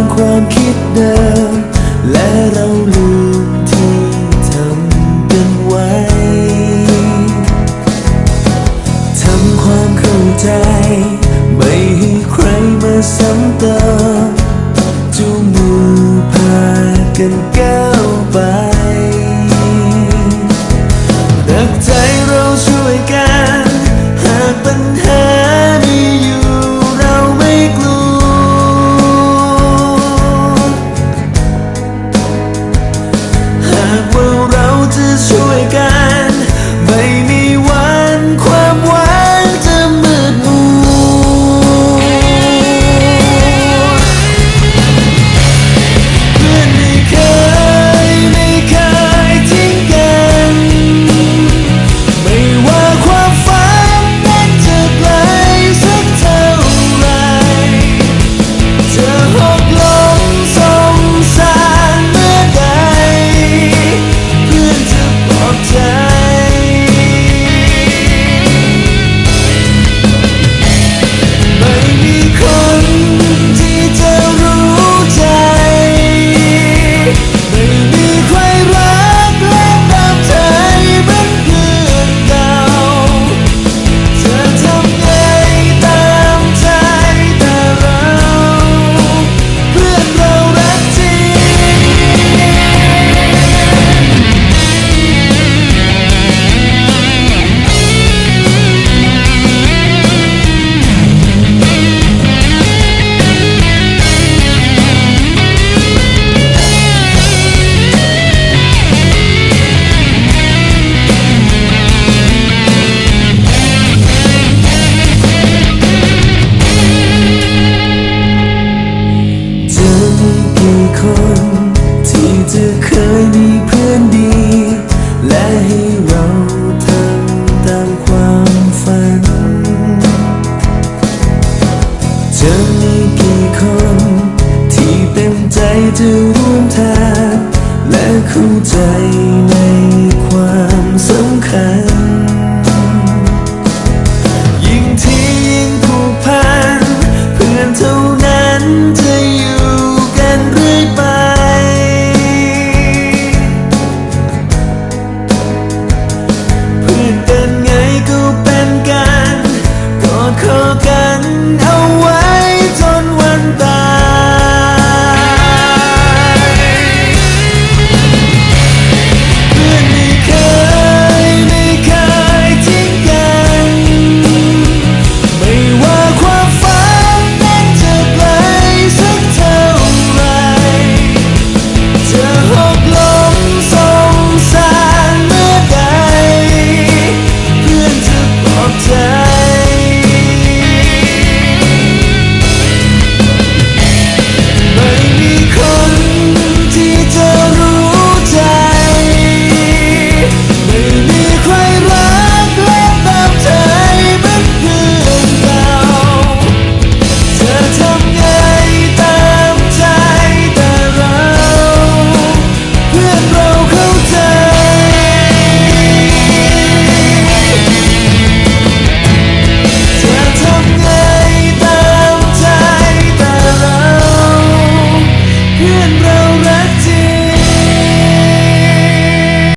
างความคิดเดิม และเราลืมที่ทำกันไว้ ทำความเข้าใจ ไม่ให้ใครมาซ้ำเติมจูงมือพากันก้า จะร่วมทางและเข้าใจ